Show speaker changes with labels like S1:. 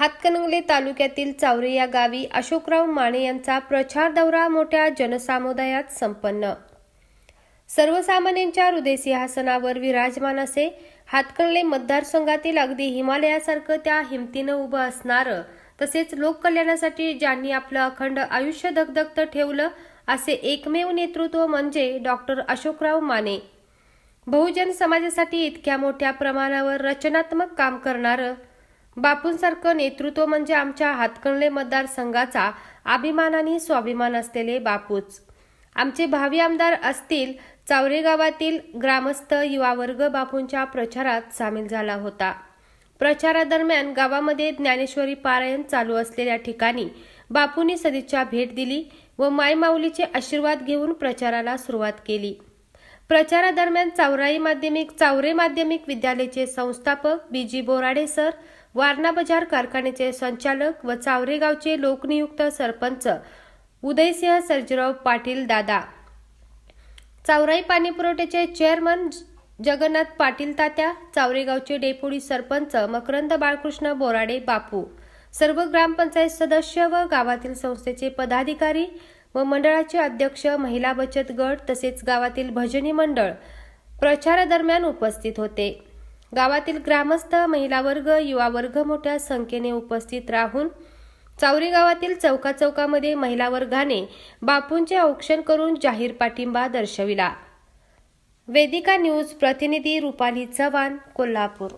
S1: हातकणंगले तालुक्यातील चावरे या गावी अशोकराव माने यांचा प्रचार दौरा मोठ्या जनसामुदायात संपन्न. सर्वसामान्यांच्या हृदयसिंहासनावर विराजमान असे हातकणले मतदारसंघातील अगदी हिमालयासारखं त्या हिमतीनं उभं असणारं तसेच लोककल्याणासाठी ज्यांनी आपलं अखंड आयुष्य दगदगत ठेवलं असे एकमेव नेतृत्व म्हणजे डॉक्टर अशोकराव माने. बहुजन समाजासाठी इतक्या मोठ्या प्रमाणावर रचनात्मक काम करणारं बापूंसारखं नेतृत्व म्हणजे आमच्या हातकणले मतदारसंघाचा अभिमानाने स्वाभिमान असलेले बापूच. आमचे भावी आमदार असतील चावरे गावातील ग्रामस्थ युवा वर्ग बापूंच्या प्रचारात सामील झाला होता. प्रचारादरम्यान गावामध्ये ज्ञानेश्वरी पारायण चालू असलेल्या ठिकाणी बापूंनी सदिच्छा भेट दिली व मायमाऊलीचे आशीर्वाद घेऊन प्रचाराला सुरुवात केली. प्रचारादरम्यान चावराई माध्यमिक चावरे माध्यमिक विद्यालयाचे संस्थापक B G Borade sir Warna Bazar कारखान्याचे संचालक व चावरे गावचे लोकनियुक्त सरपंच उदयसिंह सर्जीराव पाटील दादा. चावराई पाणी पुरवठ्याचे चेअरमन जगन्नाथ पाटील तात्या चावरेगावचे डेपुटी सरपंच मकरंद बाळकृष्ण बोराडे बापू. सर्व ग्रामपंचायत सदस्य व गावातील संस्थेचे पदाधिकारी व मंडळाचे अध्यक्ष महिला बचत गट तसेच गावातील भजनी मंडळ प्रचारादरम्यान उपस्थित होते. गावातील ग्रामस्थ महिला वर्ग युवा वर्ग मोठ्या संख्येने उपस्थित राहून चावरी गावातील चौका चौकामध्ये महिला वर्गाने बापूंचे औक्षण करून जाहीर पाठिंबा दर्शविला. वेदिका न्यूज प्रतिनिधी रुपाली चव्हाण कोल्हापूर.